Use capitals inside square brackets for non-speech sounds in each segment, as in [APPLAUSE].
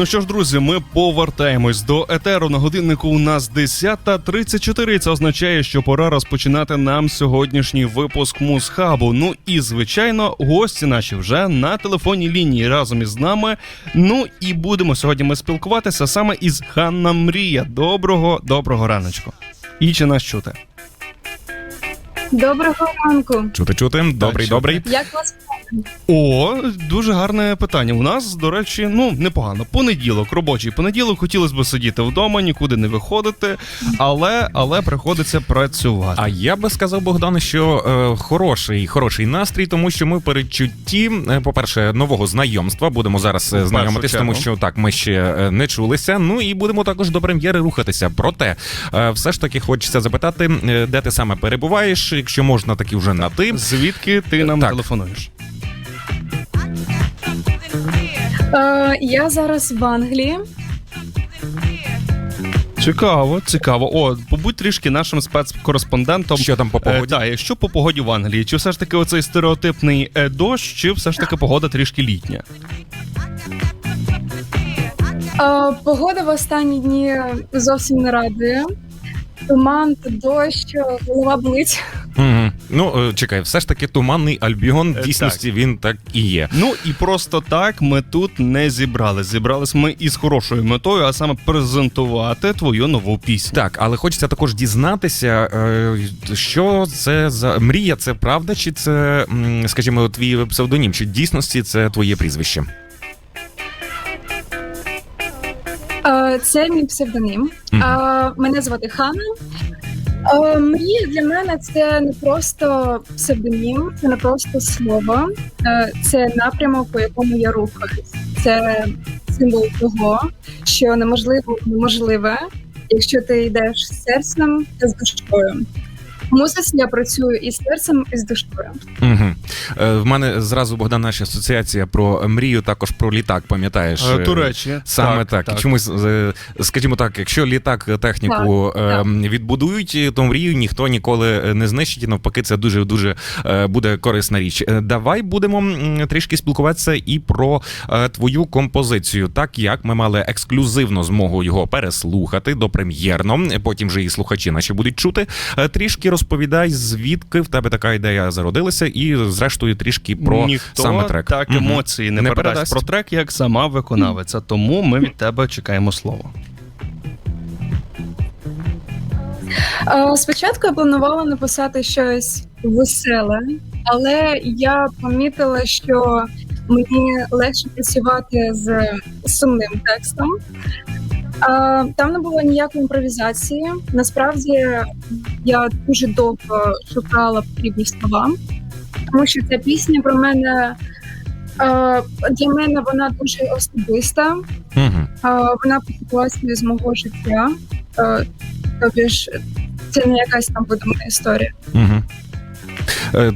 Ну що ж, друзі, ми повертаємось до етеру. На годиннику у нас 10.34. Це означає, що пора розпочинати нам сьогоднішній випуск Мусхабу. Ну і звичайно, гості наші вже на телефонній лінії разом із нами. Ну і будемо сьогодні ми спілкуватися саме із Ханна Мрія. Доброго, доброго раночку. І чи нас чути? Доброго ранку. Чути, чути. Добрий, добрий. Як вас О, дуже гарне питання. У нас, до речі, ну непогано. Понеділок, робочий понеділок. Хотілося б сидіти вдома, нікуди не виходити, але але приходиться працювати. А я би сказав Богдан, що е, хороший, хороший настрій, тому що ми в передчутті, е, по-перше, нового знайомства. Будемо зараз е, знайомитись, тому що так ми ще е, не чулися. Ну і будемо також до прем'єри рухатися. Проте, е, все ж таки хочеться запитати, де ти саме перебуваєш, якщо можна, таки вже на ти. Звідки ти нам Так. телефонуєш? Е, я зараз в Англії. Цікаво, цікаво. О, побудь трішки нашим спецкореспондентом. Що там по Е, погоді? так, якщо по погоді в Англії, чи все ж таки оцей стереотипний е, дощ, чи все ж таки погода трішки літня? Е, погода в останні дні зовсім не радує. Туман, дощ, голова болить. Мгм. Ну е, чекай, все ж таки туманний альбіон. Е, В дійсності він так і є. Ну і просто так ми тут не зібрались. Зібрались ми із хорошою метою, а саме презентувати твою нову пісню. Так, але хочеться також дізнатися, е, що це за мрія, це правда, чи це, скажімо, твій псевдонім, чи в дійсності це твоє прізвище? Е, це мій псевдонім. Е, мене звати Ханна. Е, мрія для мене це не просто псевдонім, це не просто слово, е, це напрямок, по якому я рухаюсь. Це символ того, що неможливо неможливе, якщо ти йдеш серцем та з душою. В музиці я працюю і з серцем, і з душою. Угу. Е, в мене зразу Богдан наша асоціація про мрію, також про літак, пам'ятаєш? Е, До речі, Саме так, І чомусь, е, скажімо так, якщо літак техніку Так, е, так. відбудують, то мрію ніхто ніколи не знищить. І навпаки, це дуже дуже е, буде корисна річ. Е, Давай будемо м, трішки спілкуватися і про е, твою композицію, так як ми мали ексклюзивно змогу його переслухати допрем'єрно. Потім вже і слухачі наші будуть чути. Е, Трішки розповідай, звідки в тебе така ідея зародилася, і зрештою трішки про Ніхто саме трек. так емоції не, Не передасть. передасть. про трек, як сама виконавиця. Тому ми від тебе чекаємо слово. Е, Спочатку я планувала написати щось веселе, але я помітила, що мені легше працювати з сумним текстом. Е, Там не було ніякої імпровізації. Насправді я дуже довго шукала потрібні слова, тому що ця пісня про мене е, для мене вона дуже особиста. Вона ситуацію з мого життя. Е, Тобі ж це не якась там видумана історія. Угу.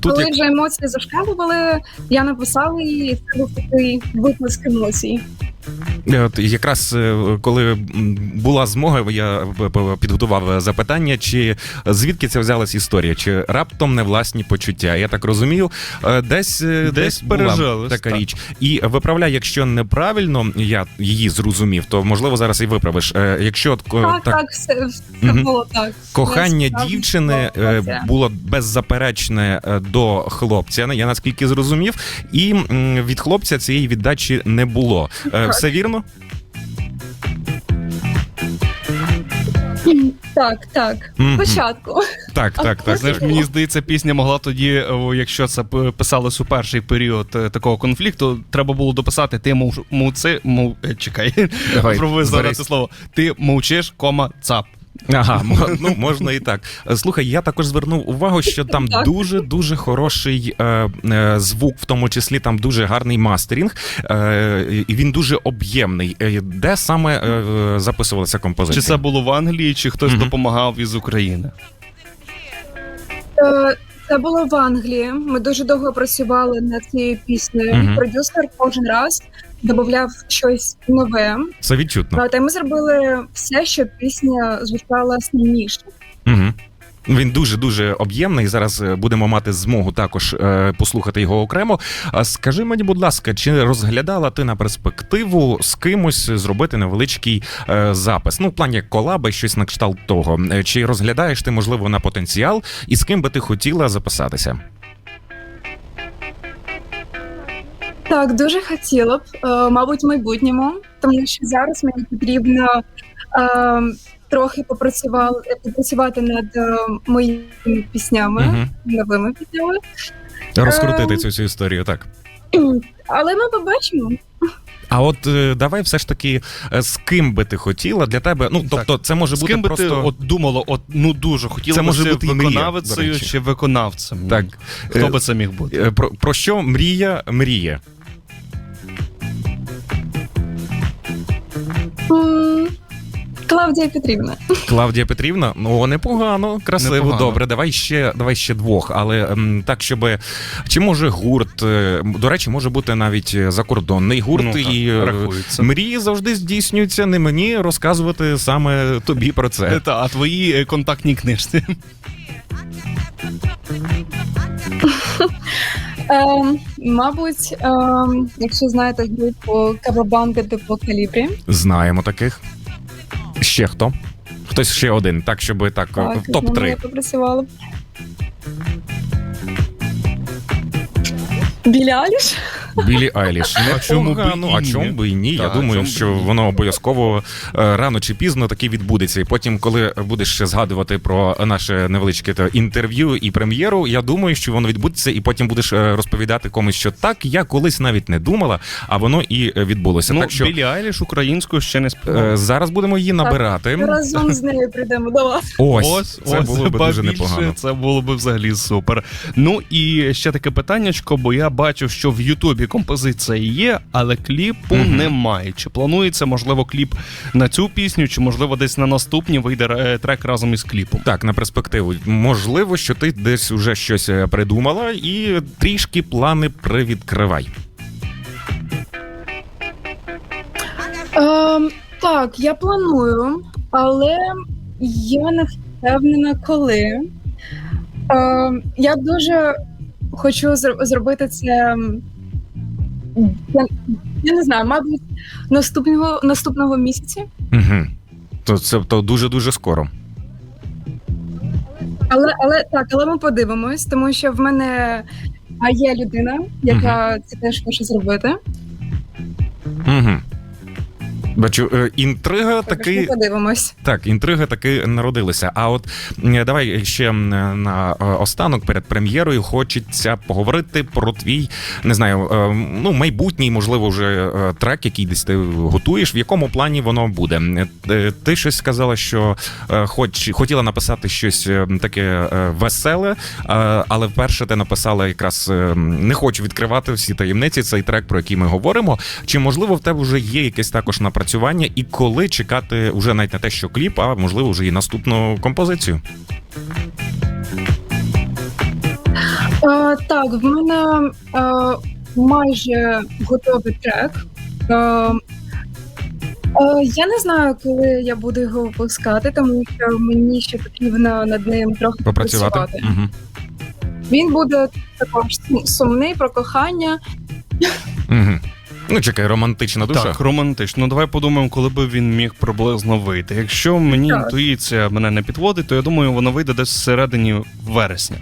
Тут Коли як... вже емоції зашкалювали, я написала її, і це був такий виплеск емоцій. Е, От якраз е, коли була змога, я б- підготував запитання, чи звідки це взялась історія, чи раптом не власні почуття. Я так розумію, е, десь е, Десь десь була така так. річ. І виправляй, якщо неправильно я її зрозумів, то можливо зараз і виправиш. Е, Якщо ко- Так, так, все, все було так. Кохання Насправді дівчини е, було беззаперечне е, до хлопця. Я наскільки зрозумів, і від хлопця цієї віддачі не було. Е, Так. Все вірно? Так, так. Мгм. Спочатку. Так, так, так. Знаєш, мені здається, пісня могла тоді, о, якщо це п- писалось у перший період е, такого конфлікту, треба було дописати ти мов, мовци, мов, е, чекай, [LAUGHS] Давай, зараз це слово. Ти мовчиш, кома, цап. Ага, ну можна і так. Слухай, я також звернув увагу, що там дуже дуже хороший е, е, звук, в тому числі там дуже гарний мастерінг, е, і він дуже об'ємний. Е, Де саме е, записувалася композиція? Чи це було в Англії, чи хтось Мгм. допомагав із України? Е, Це було в Англії. Ми дуже довго працювали над цією піснею. Мгм. Продюсер кожен раз додавав щось нове. Це відчутно. Та ми зробили все, щоб пісня звучала сильніше. Він дуже дуже об'ємний. Зараз е, будемо мати змогу також е, послухати його окремо. Скажи мені, будь ласка, чи розглядала ти на перспективу з кимось зробити невеличкий е, запис? Ну, в плані колаби, щось на кшталт того. Чи розглядаєш ти можливо на потенціал, і з ким би ти хотіла записатися? Так, дуже хотіла б, мабуть, в майбутньому, тому що зараз мені потрібно трохи попрацювати, попрацювати над е, моїми піснями, Мгм. новими піснями. Розкрутити Е, цю всю історію, так. [CLEARS THROAT] Але ми побачимо. А от е, давай все ж таки, е, з ким би ти хотіла для тебе? Ну, тобто, це може З бути ким би просто. ти от думала, от ну дуже хотіла Це може бути виконавицею чи виконавцем? Так. Хто Е, би це міг бути? Е, Про, про що мрія мріє? М, Клавдія Петрівна. Клавдія Петрівна, ну непогано, красиво, Непогано. добре. Давай ще, давай ще двох. Але ем, так, щоб чи може гурт, е, до речі, може бути навіть е, закордонний гурт, Ну, так, і е, рахується. мрії завжди здійснюються. Не мені розказувати саме тобі про це. Та, а твої е, контактні книжці. [LAUGHS] Ем, мабуть, ем, якщо знаєте групу Кавабанга типу Калібрі, Знаємо таких. Ще хто? Хтось ще один, так щоб так, е, так, в топ-3. я попрацювала. Біля Аліш? Білі Айліш. А чому б і Непогано, а ні? чому би і ні? Я думаю, що воно обов'язково е, рано чи пізно таки відбудеться. І потім, коли будеш ще згадувати про наше невеличке то інтерв'ю і прем'єру, я думаю, що воно відбудеться, і потім будеш е, розповідати комусь, що так, я колись навіть не думала, а воно і е, відбулося. Ну, так що Білі Айліш українською ще не співала. е, зараз будемо її набирати. Разом з нею прийдемо до вас. [LAUGHS] Ось, це було б ба дуже більше, непогано. Це було б взагалі супер. Ну і ще таке питаннячко, бо я бачу, що в Ютубі композиція є, але кліпу Мгм. немає. Чи планується, можливо, кліп на цю пісню, чи можливо десь на наступні вийде е, трек разом із кліпом? Так, на перспективу. Можливо, що ти десь уже щось е, придумала, і трішки плани привідкривай. Ем, так, я планую, але я не впевнена, коли. Ем, я дуже хочу зр- зробити це. Я, я не знаю, мабуть, наступного наступного місяця. Угу. То це то дуже дуже скоро. Але але так, але ми подивимось, тому що в мене є людина, яка це теж хоче зробити. Бачу, е, інтрига таки подивимось. так, інтрига таки народилася. А от давай ще на е, останок перед прем'єрою хочеться поговорити про твій, не знаю, е, ну майбутній, можливо, вже е, трек, який десь ти готуєш. В якому плані воно буде? Е, Ти щось сказала, що е, хоч хотіла написати щось е, таке е, веселе, е, але вперше ти написала якраз е, не хочу відкривати всі таємниці. Цей трек, про який ми говоримо. Чи можливо в тебе вже є якесь також напрацювання, і коли чекати вже навіть не те, що кліп, а можливо вже і наступну композицію? Е, так, в мене е, майже готовий трек. Е, е, я не знаю, коли я буду його випускати, тому що мені ще потрібно над ним трохи Попрацювати? працювати. Угу. Він буде також сумний про кохання. Угу. Ну, чекай, романтична душа. Так, романтично. Ну давай подумаємо, коли би він міг приблизно вийти. Якщо мені інтуїція мене не підводить, то я думаю, воно вийде десь всередині вересня.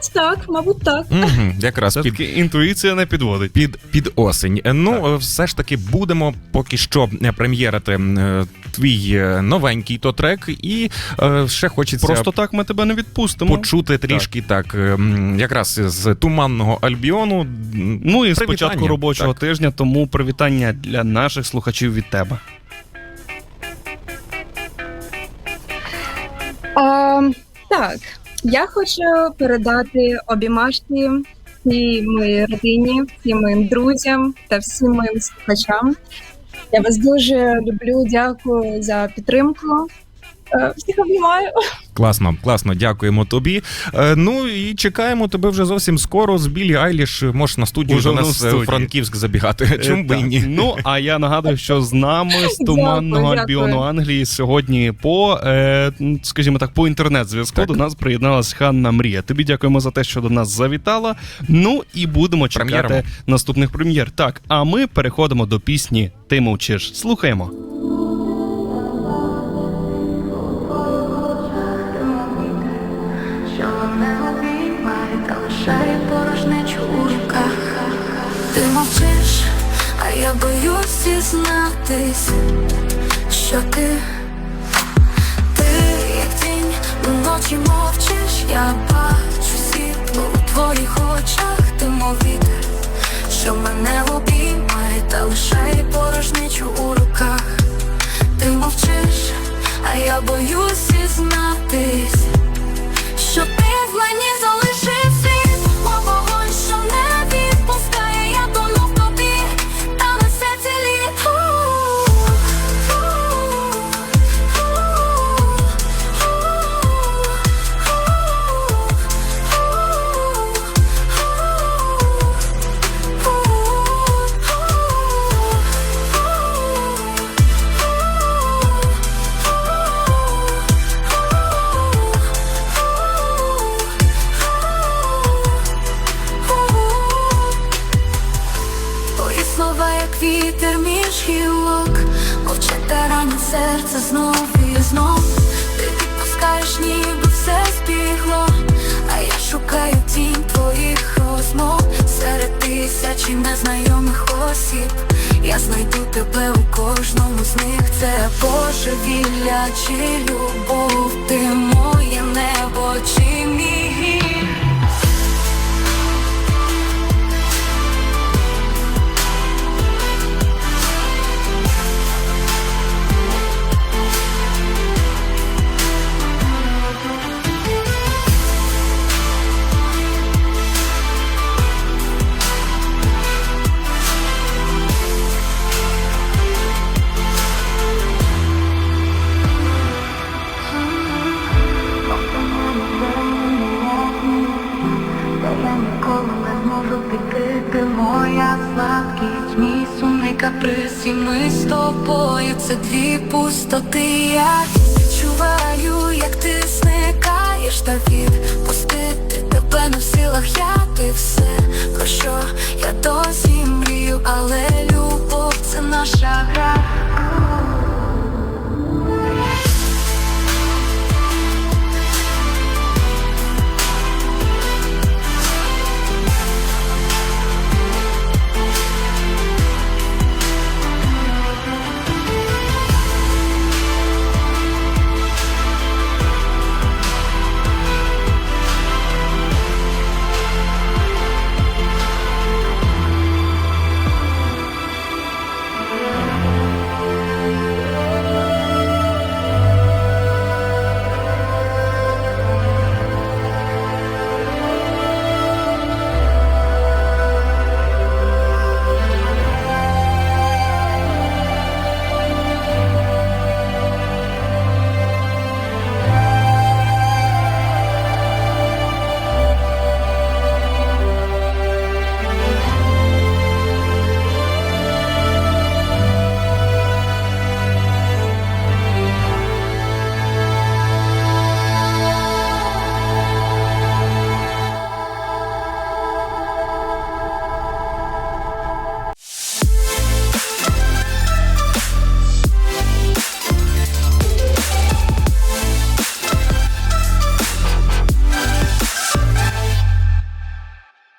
Мабуть, так, мабуть, так. Угу. Якраз Це під інтуїція не підводить. Під, під осень. Е, Ну, е, все ж таки будемо поки що е, прем'єрити е, твій е, новенький то трек, і е, ще хочеться Просто так ми тебе не відпустимо. почути трішки так, е, м, якраз з туманного альбіону. м, Ну і з привітання. початку робочого Так. тижня, тому привітання для наших слухачів від тебе. А, так, я хочу передати обіймашки всій моїй родині, всім моїм друзям та всім моїм слухачам. Я вас дуже люблю, дякую за підтримку. Е, Всіх обнімаю. Класно, класно, дякуємо тобі. Е, ну і чекаємо тебе вже зовсім скоро. З Білі Айліш можеш на студію Уже до на нас е, студії. в Франківськ забігати. Чому Е, би і ні? Ну а я нагадую, що з нами з [LAUGHS] туманного Дякую, альбіону. Англії сьогодні по е, скажімо так, по інтернет-зв'язку до нас приєдналась Ханна Мрія. Тобі дякуємо за те, що до нас завітала. Ну і будемо чекати Прем'єрами. наступних прем'єр. Так, а ми переходимо до пісні Ти мовчиш. Слухаємо. Ти мовчиш, а я боюсь зізнатись, що ти Ти як тінь вночі мовчиш, я бачу світло у твоїх очах, ти мов вітер, що мене обіймає та лишає порожнечу у руках. Ти мовчиш, а я боюсь зізнатись серце знов і знов. Ти відпускаєш, ніби все збігло, а я шукаю тінь твоїх розмов серед тисячі незнайомих осіб. Я знайду тебе у кожному з них. Це божевілля чи любов, ти моє небо чи мій Та ніколи не зможу піти, ти моя слабкість, мій сумний каприз, і ми з тобою це дві пустоти. Я відчуваю, як ти зникаєш та відпустити тебе не в силах, я ти все, про що я досі мрію, але любов це наша гра.